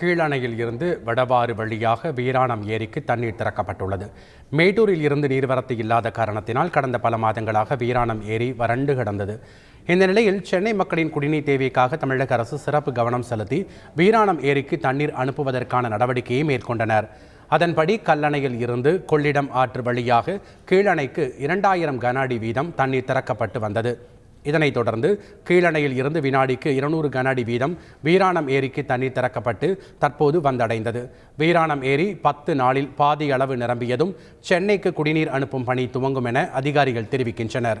கீழணையில் இருந்து வடவாறு வழியாக வீராணம் ஏரிக்கு தண்ணீர் திறக்கப்பட்டுள்ளது. மேட்டூரில் இருந்து நீர்வரத்து இல்லாத காரணத்தினால் கடந்த பல மாதங்களாக வீராணம் ஏரி வறண்டு கிடந்தது. இந்த நிலையில் சென்னை மக்களின் குடிநீர் தேவைக்காக தமிழக அரசு சிறப்பு கவனம் செலுத்தி வீராணம் ஏரிக்கு தண்ணீர் அனுப்புவதற்கான நடவடிக்கையை மேற்கொண்டனர். அதன்படி கல்லணையில் இருந்து கொள்ளிடம் ஆற்று வழியாக கீழணைக்கு இரண்டாயிரம் கன அடி வீதம் தண்ணீர் திறக்கப்பட்டு வந்தது. இதனைத் தொடர்ந்து கீழணையில் இருந்து வினாடிக்கு இருநூறு கன அடி வீதம் வீராணம் ஏரிக்கு தண்ணீர் திறக்கப்பட்டு தற்போது வந்தடைந்தது. வீராணம் ஏரி பத்து நாளில் பாதி அளவு நிரம்பியதும் சென்னைக்கு குடிநீர் அனுப்பும் பணி துவங்கும் என அதிகாரிகள் தெரிவிக்கின்றனர்.